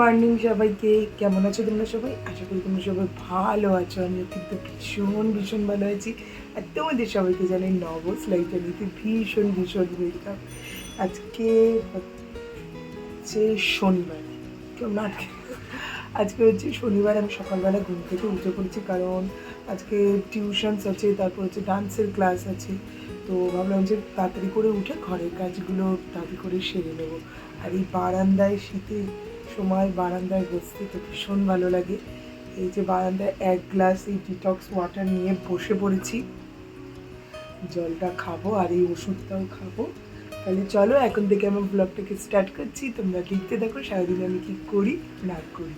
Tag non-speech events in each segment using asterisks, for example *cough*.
Morning সবাইকে, কেমন আছো তোমরা সবাই? আশা করি তোমরা সবাই ভালো আছো। আমিও কিন্তু ভীষণ ভীষণ ভালো আছি। আর তোমাদের সবাইকে জানাই নবস লাইটারিতে ভীষণ ভীষণ ওয়েলকাম আজকে হচ্ছে শনিবার। কেমন আজকে? হচ্ছে শনিবার, আমি সকালবেলা ঘুম থেকে উঠে পড়েছি কারণ আজকে টিউশনস আছে, তারপর হচ্ছে ডান্সের ক্লাস আছে। তো ভাবলাম যে তাড়াতাড়ি করে উঠে ঘরের কাজগুলো তাড়াতাড়ি করে সেরে নেব। আর এই বারান্দায় শীতের সময় বারান্দায় বসতে তো ভীষণ ভালো লাগে। এই যে বারান্দায় এক গ্লাস এই ডিটক্স ওয়াটার নিয়ে বসে পড়েছি। জলটা খাব আর এই ওষুধটাও খাব। তাহলে চলো, এখন থেকে আমার ব্লগটাকে স্টার্ট করছি। তোমরা দেখতে দেখো সারাদিন আমি কী করি, না করি।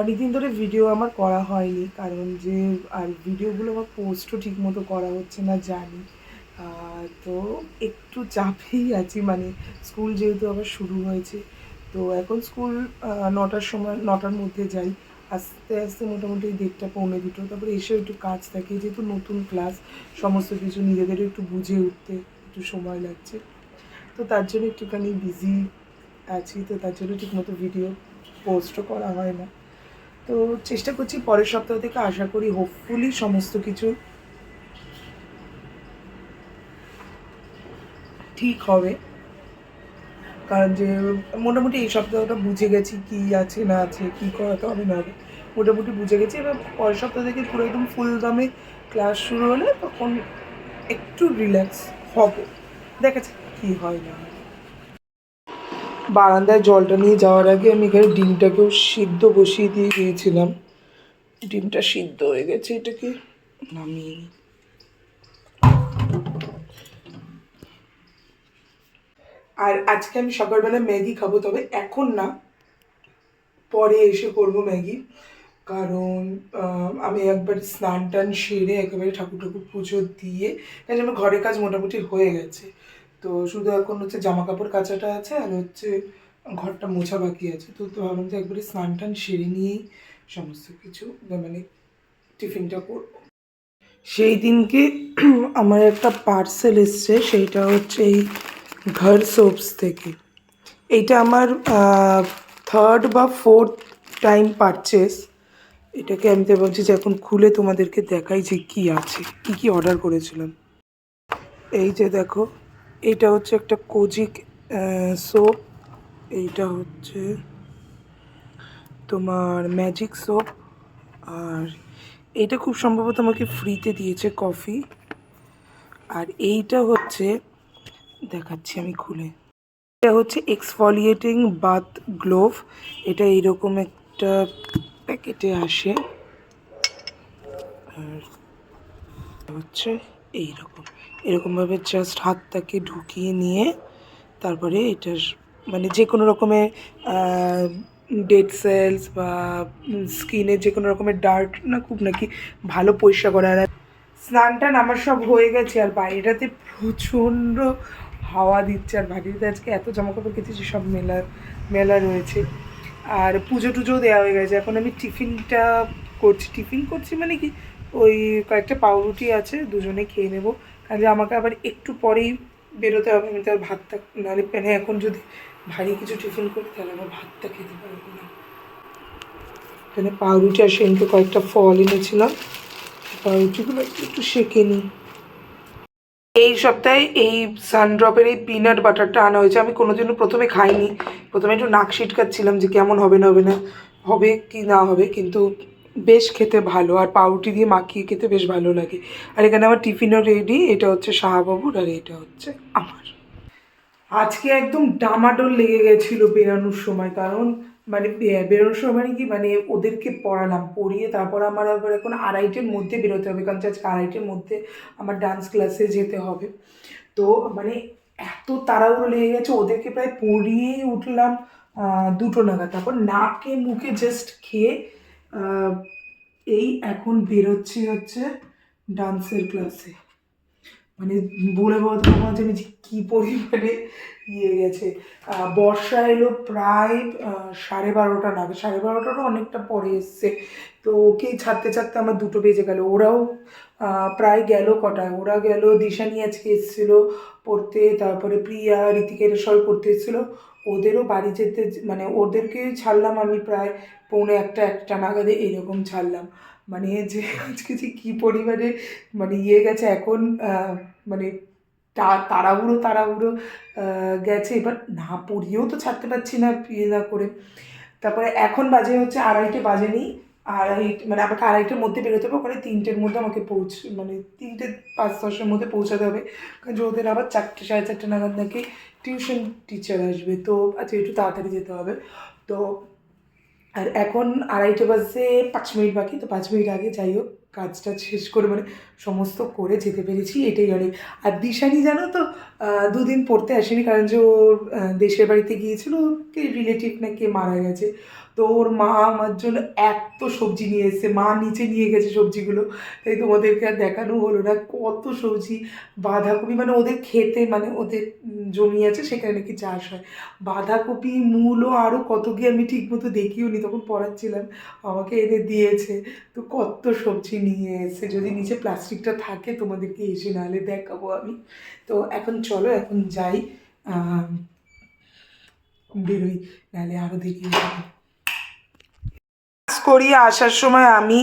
অনেকদিন ধরে ভিডিও আমার করা হয়নি, কারণ যে, আর ভিডিওগুলো আমার পোস্টও ঠিক মতো করা হচ্ছে না, জানি। তো একটু চাপেই আছি মানে স্কুল যেহেতু আবার শুরু হয়েছে তো এখন স্কুল নটার সময়, নটার মধ্যে যাই। আস্তে আস্তে মোটামুটি দেড়টা পৌনে দুটো। তারপরে এসেও একটু কাজ থাকে, যেহেতু নতুন ক্লাস সমস্ত কিছু নিজেদেরও একটু বুঝে উঠতে একটু সময় লাগছে। তো তার জন্য একটুখানি বিজি আছি, তো তার জন্য ঠিকমতো ভিডিও পোস্টও করা হয় না। তো চেষ্টা করছি পরের সপ্তাহ থেকে আশা করি হোপফুলি সমস্ত কিছু ঠিক হবে। কারণ যে মোটামুটি এই সপ্তাহটা বুঝে গেছি কি আছে, না আছে, কি করাতে হবে না হবে মোটামুটি বুঝে গেছি এবার পরের সপ্তাহ থেকে পুরো একদম ফুল দামে ক্লাস শুরু হলে তখন একটু রিল্যাক্স হব। দেখা যাক কী হয় না বারান্দায় জলটা নিয়ে যাওয়ার আগে আমি এখানে ডিমটাকেও সিদ্ধ বসিয়ে দিয়ে গিয়েছিলাম। ডিমটা সিদ্ধ হয়ে গেছে এটাকে নামিয়ে নিই। আর আজকে আমি সকালবেলা ম্যাগি খাব, তবে এখন না। পরে এসে করব ম্যাগি। কারণ আমি একবার স্নান টান সেরে একেবারে ঠাকুর ঠাকুর পুজো দিয়ে, কারণ আমার ঘরের কাজ মোটামুটি হয়ে গেছে। তো শুধু এখন হচ্ছে জামা কাপড় কাচাটা আছে, আর হচ্ছে ঘরটা মোছা বাকি আছে। তো তো ভাবলাম যে একবারে স্নান টান সেরে নিয়েই সমস্ত কিছু মানে টিফিনটা করব। সেই দিনকে আমার একটা পার্সেল এসছে, সেইটা হচ্ছে এই ঘর সোপস থেকে। এইটা আমার থার্ড বা ফোর্থ টাইম পারচেস এটাকে আমি তো বলছি যে এখন খুলে তোমাদেরকে দেখাই যে কী আছে, কী কী অর্ডার করেছিলাম। এই যে দেখো এইটা হচ্ছে একটা কোজিক সোপ এইটা হচ্ছে তোমার ম্যাজিক সোপ আর এটা খুব সম্ভবত আমাকে ফ্রিতে দিয়েছে কফি আর এইটা হচ্ছে দেখাচ্ছি আমি খুলে। এটা হচ্ছে এক্সফলিয়েটিং বাথ গ্লোভ এটা এইরকম একটা প্যাকেটে আসে। আর হচ্ছে এইরকম। এরকমভাবে জাস্ট হাতটাকে ঢুকিয়ে নিয়ে তারপরে এটা মানে যে কোনো রকমের ডেড সেলস বা স্কিনে যে কোনো রকমের ডার্ট না খুব নাকি ভালো পরিষ্কার করে স্নান টান আমার সব হয়ে গেছে আর বাইরেটাতে প্রচণ্ড হাওয়া দিচ্ছে আর বাড়িতে আজকে এত জামা কাপড় কেটেছি, সব মেলা মেলা রয়েছে। আর পুজো টুজোও দেওয়া হয়ে গেছে। এখন আমি টিফিনটা করছি। টিফিন করছি মানে কি, ওই কয়েকটা পাউরুটি আছে, দুজনে খেয়ে নেব। কাজে আমাকে আবার একটু পরেই বেরোতে হবে, আমি তো আর ভাতটা, নাহলে প্যানে এখন যদি ভারী কিছু টিফিন করি, তাহলে আমার ভাতটা খেতে পারব না। এখানে পাউরুটি আর সেদিনকে কয়েকটা ফল এনেছিলাম। পাউরুটিগুলো একটু একটু সেঁকে নিই। এই সপ্তাহে এই সানড্রপের এই পিনাট বাটারটা আনা হয়েছে। আমি কোনোদিনও প্রথমে খাইনি। প্রথমে একটু নাক সিটকাচ্ছিলাম যে কেমন হবে না হবে না। হবে কি না হবে, কিন্তু বেশ খেতে ভালো। আর পাউরুটি দিয়ে মাখিয়ে খেতে বেশ ভালো লাগে। আর এখানে আমার টিফিনও রেডি এটা হচ্ছে শাহবাবুর আর এটা হচ্ছে আমার। আজকে একদম ডামাডোল লেগে গেছিল বেরানোর সময়। কারণ মানে বেরোনোর সময় মানে কি মানে ওদেরকে পড়ালাম, পড়িয়ে তারপর আমার আবার এখন আড়াইটের মধ্যে বেরোতে হবে, কারণ আজকে আড়াইটের মধ্যে আমার ডান্স ক্লাসে যেতে হবে। তো মানে এত তাড়াহুড়ো লেগে গেছে, ওদেরকে প্রায় পড়িয়েই উঠলাম দুটো নাগাদ। তারপর নাকে মুখে জাস্ট খেয়ে এই এখন বেরোচ্ছি হচ্ছে ডান্সের ক্লাসে মানে বলে বলতে যে আমি যে কী পরিমাণে ইয়ে গেছে। বর্ষা এলো প্রায় সাড়ে বারোটা নাগাদ। সাড়ে বারোটারও অনেকটা পরে এসছে। তো ওকেই ছাড়তে ছাড়তে আমার দুটো বেজে গেল। ওরাও প্রায় গেল কটায়। ওরা গেল দিশানি আজকে এসেছিল পড়তে, তারপরে প্রিয়া ঋতিকের সবাই পড়তে এসেছিল। ওদেরও বাড়ি যেতে মানে ওদেরকে ছাড়লাম আমি প্রায় পৌনে একটা একটা নাগাদে এরকম ছাড়লাম। মানে যে আজকে যে কী পরিমাণে মানে ইয়ে গেছে, এখন মানে তাড়াহুড়ো তাড়াহুড়ো গেছে। এবার না পড়িয়েও তো ছাড়তে পারছি না ইয়ে না করে। তারপরে এখন বাজে হচ্ছে আড়াইটে বাজেনি। আড়াই মানে আমাকে আড়াইটের মধ্যে বেরোতে হবে, ওখানে তিনটের মধ্যে আমাকে পৌঁছ মানে তিনটে পাঁচ দশের মধ্যে পৌঁছাতে হবে। কারণ যে ওদের আবার চারটে, সাড়ে চারটে নাগাদ নাকি টিউশন টিচার আসবে, তো আচ্ছা একটু তাড়াতাড়ি যেতে হবে। তো আর এখন আড়াইটে বাজে পাঁচ মিনিট বাকি, তো পাঁচ মিনিট আগে যাই হোক, কাজটা শেষ করে মানে সমস্ত করে যেতে পেরেছি, এটাই অনেক। আর দিশানি জানো তো দুদিন পড়তে আসেনি, কারণ যে ওর দেশের বাড়িতে গিয়েছিল কে রিলেটিভ না কে মারা গেছে। তো ওর মা আমার জন্য এত সবজি নিয়ে এসেছে। মা নিচে নিয়ে গেছে সবজিগুলো। তাই তোমাদেরকে আর দেখানো হলো না। কত সবজি। বাঁধাকপি মানে ওদের খেতে মানে ওদের জমি আছে, সেখানে নাকি চাষ হয়। বাঁধাকপি মূলও আরও কত কি আমি ঠিক মতো দেখিও নি তখন পড়াচ্ছিলাম। আমাকে এনে দিয়েছে। তো কত সবজি নিয়ে এসে যদি নিচে প্লাস্টিকটা থাকে, তোমাদেরকে এসে নাহলে দেখাবো আমি। তো এখন চলো, এখন যাই। বেরোই। নাহলে আরও কাজ করিয়ে আসার সময় আমি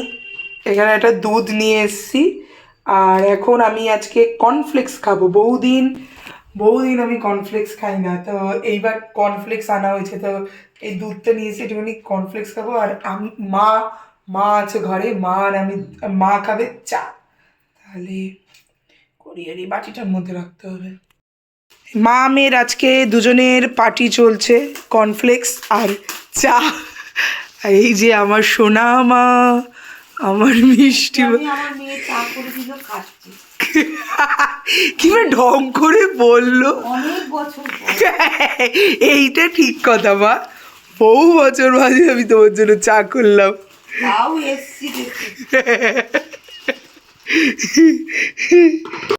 এখানে একটা দুধ নিয়ে এসেছি। আর এখন আমি আজকে কর্নফ্লেক্স খাব। বহুদিন বহুদিন আমি কর্নফ্লেক্স খাই না। তো এইবার কর্নফ্লেক্স আনা হয়েছে। তো এই দুধটা নিয়েছি একটুখানি কর্নফ্লেক্স খাব। আর আমি, মা মা আছে ঘরে। মা আর আমি, মা খাবে চা। তাহলে করি। আর এই বাটিটার মধ্যে রাখতে হবে। মা, মেয়ের আজকে দুজনের পার্টি চলছে কর্নফ্লেক্স আর চা। আর এই যে আমার সোনা মা আমার মিষ্টি কীভাবে ঢং করে বলল। এইটা ঠিক কথা মা। বহু বছর বাদে আমি তোমার জন্য চা করলাম। তাও এসছি দেখি *laughs*